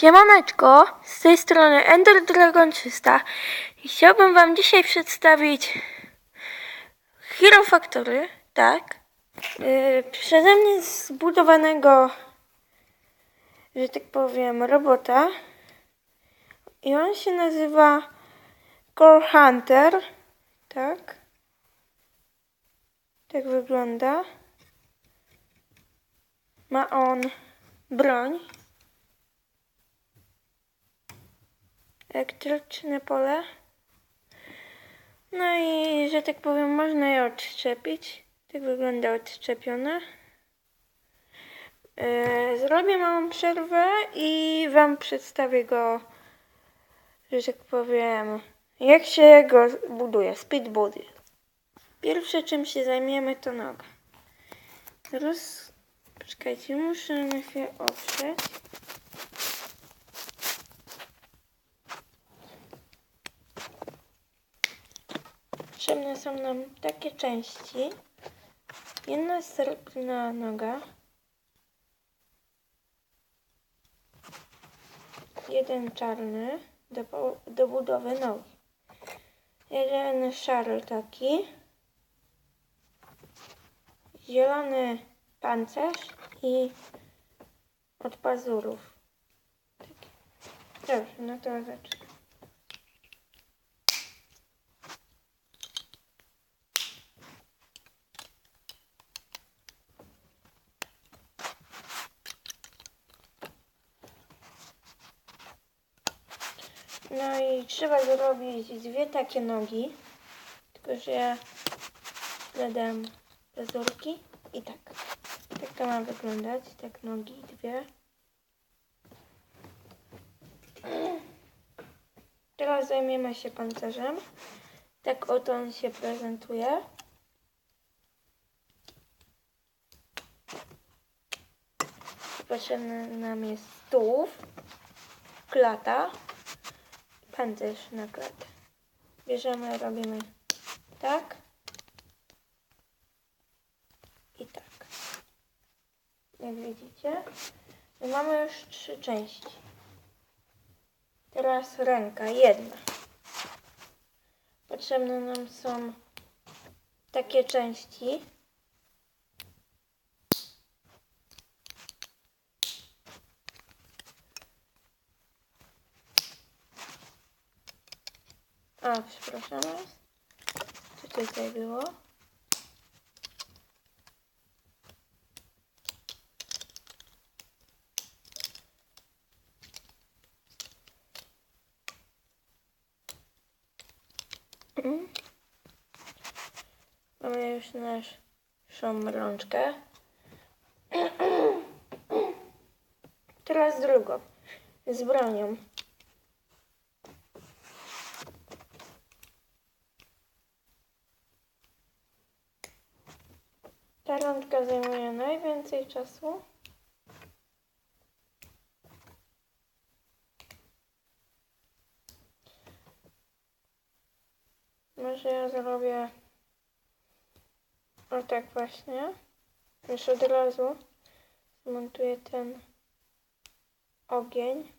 Siemaneczko, z tej strony Ender Dragon 300 i chciałbym wam dzisiaj przedstawić Hero Factory, tak, yy, przeze mnie zbudowanego, że tak powiem, robota i on się nazywa Core Hunter, tak, tak wygląda. Ma on broń elektryczne pole. No i, że tak powiem, można je odszczepić. Tak wygląda odszczepione. Yy, Zrobię małą przerwę i Wam przedstawię go, że tak powiem, jak się go buduje. Speed body. Pierwsze czym się zajmiemy to noga. Teraz, poczekajcie, muszę chwilę oprzeć. Potrzebne są nam takie części. Jedna srebrna noga. Jeden czarny do, do budowy nogi. Jeden szary taki. Zielony pancerz i od pazurów. Dobrze, no to zacznę. No i trzeba zrobić dwie takie nogi. Tylko, że ja dodam pazurki i tak. Tak to ma wyglądać. Tak nogi dwie. Teraz zajmiemy się pancerzem. Tak oto on się prezentuje. Potrzebny nam jest tułów, klata, pancerz na klatę. Bierzemy, robimy tak i tak. Jak widzicie, mamy już trzy części. Teraz ręka, jedna. Potrzebne nam są takie części. A, przepraszam was. Co tutaj było? Mm. Mamy już naszą rączkę. Teraz drugą. Z bronią. Ta rączka zajmuje najwięcej czasu. Może ja zrobię o tak właśnie. Już od razu zmontuję ten ogień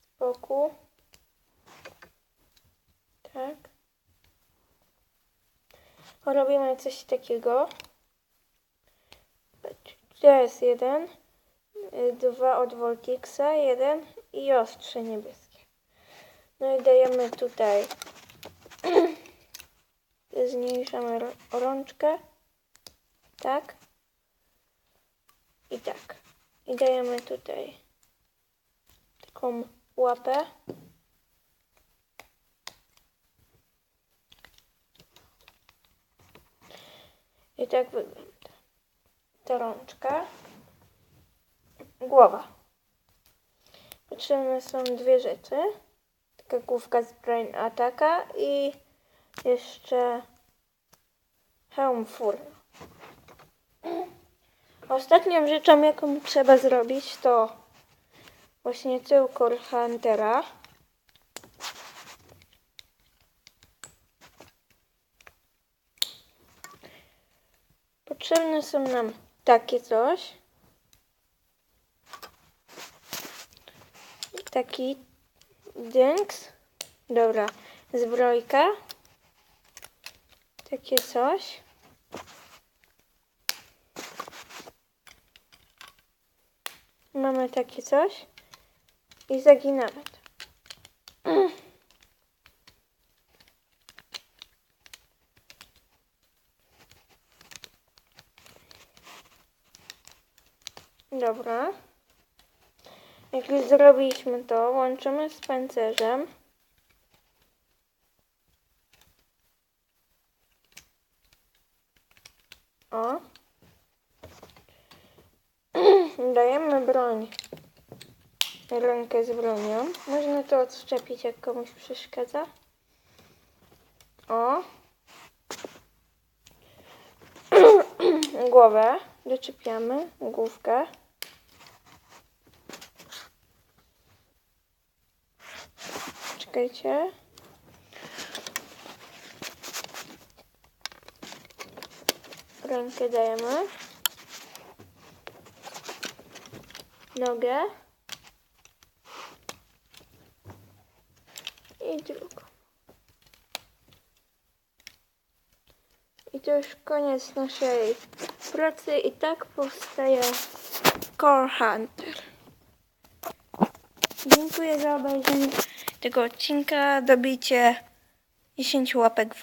z boku. Tak. Robimy coś takiego. To jest jeden, dwa od Voltixa, jeden i ostrze niebieskie. No i dajemy tutaj, zmniejszamy rączkę, tak i tak. I dajemy tutaj taką łapę. I tak wygląda. Ta rączka. Głowa. Potrzebne są dwie rzeczy. Taka główka z Brain Attacka i jeszcze hełm furno. Ostatnią rzeczą, jaką trzeba zrobić, to właśnie tyłko Huntera. potrzebne są nam takie coś. Taki dynks. Dobra, zbrojka. Takie coś. Mamy takie coś. I zaginamy to. Dobra. Jak już zrobiliśmy to, łączymy z pancerzem. O. Dajemy broń. Rękę z bronią. Można to odszczepić, jak komuś przeszkadza. O. Głowę. Doczepiamy. Główkę. Czekajcie. Rękę dajemy. Nogę. I drugą. I to już koniec naszej pracy i tak powstaje Core Hunter. Dziękuję za obejrzenie tego odcinka. Dobijcie 10 łapek w